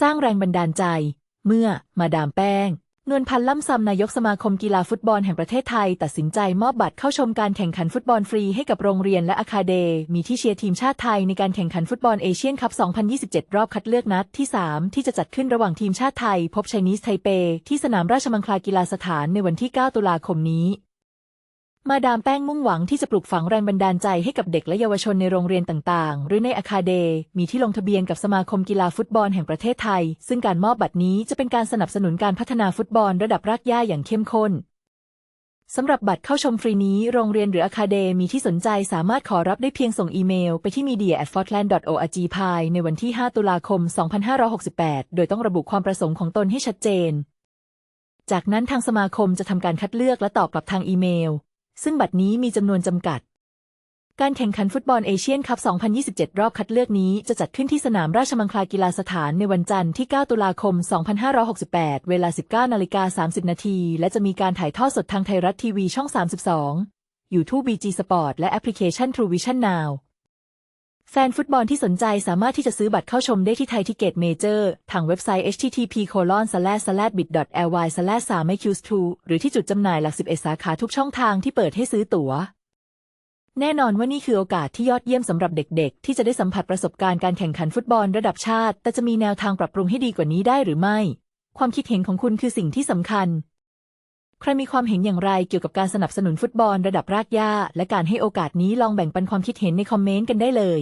สร้างแรงบันดาลใจ เมื่อมาดามแป้ง นวลพันธ์ล่ำซำนายกสมาคมกีฬาฟุตบอลแห่งประเทศไทย ตัดสินใจมอบบัตรเข้าชมการแข่งขันฟุตบอลฟรีให้กับโรงเรียนและอาคาเดมีที่เชียร์ทีมชาติไทยในการแข่งขันฟุตบอลเอเชียนคัพ 2027 รอบคัดเลือกนัดที่ 3 ที่จะจัดขึ้นระหว่างทีมชาติไทย พบไชนีสไทเป ที่สนามราชมังคลากีฬาสถานในวันที่ 9 ตุลาคมนี้ มาดามแป้งมุ่งหวังที่จะปลูกฝังแรงบันดาลใจให้กับเด็กและเยาวชนในโรงเรียนต่างๆ หรือในอาคาเดมีที่ลงทะเบียนกับสมาคมกีฬาฟุตบอลแห่งประเทศไทย ซึ่งการมอบบัตรนี้จะเป็นการสนับสนุนการพัฒนาฟุตบอลระดับรากหญ้าอย่างเข้มข้นสำหรับบัตรเข้าชมฟรีนี้ โรงเรียนหรืออาคาเดมีที่สนใจสามารถขอรับได้เพียงส่งอีเมลไปที่ media@fortland.org ภายในวันที่ 5 ตุลาคม 2568 โดยต้องระบุความประสงค์ของตนให้ชัดเจน จากนั้นทางสมาคมจะทำการคัดเลือกและตอบกลับทางอีเมล ซึ่งบัตรนี้มีจำนวนจำกัด การแข่งขันฟุตบอลเอเชียนคัพ 2027 รอบคัดเลือกนี้จะจัดขึ้นที่สนามราชมังคลากีฬาสถานในวันจันทร์ที่ 9 ตุลาคม 2568 เวลา 19นาฬิกา30 นาที และจะมีการถ่ายทอดสดทางไทยรัฐทีวีช่อง 32 YouTube BG Sport และแอปพลิเคชัน True Vision Now แฟนฟุตบอลที่สนใจสามารถที่จะซื้อบัตรเข้าชมได้ที่ไทยทิเกตเมเจอร์ทางเว็บไซต์ http bit ly 3 q 2หรือที่จุดจำหน่ายหลัก 11 สาขาทุกช่องทางที่เปิดให้ซื้อตั๋ว แน่นอนว่านี่คือโอกาสที่ยอดเยี่ยมสำหรับเด็กๆ ที่จะได้สัมผัสประสบการณ์การแข่งขันฟุตบอลระดับชาติ แต่จะมีแนวทางปรับปรุงให้ดีกว่านี้ได้หรือไม่ ความคิดเห็นของคุณคือสิ่งที่สำคัญใครมีความเห็นอย่างไรเกี่ยวกับการสนับสนุนฟุตบอลระดับรากหญ้า และการให้โอกาสนี้ลองแบ่งปันความคิดเห็นในคอมเมนต์กันได้เลย